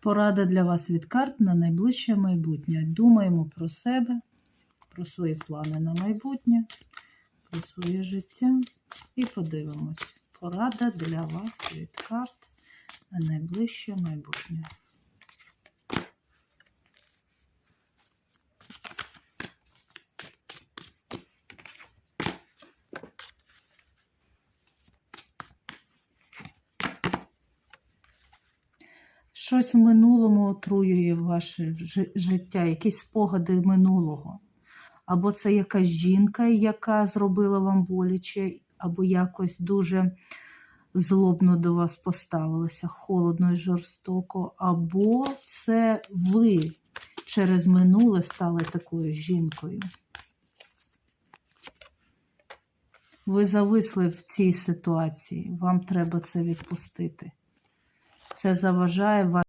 Порада для вас від карт на найближче майбутнє. Думаємо про себе, про свої плани на майбутнє, про своє життя і подивимось. Порада для вас від карт на найближче майбутнє. Щось в минулому отруює ваше життя, якісь спогади минулого. Або це якась жінка, яка зробила вам боляче, або якось дуже злобно до вас поставилася, холодно і жорстоко, або це ви через минуле стали такою жінкою. Ви зависли в цій ситуації, вам треба це відпустити. Це заважає вам.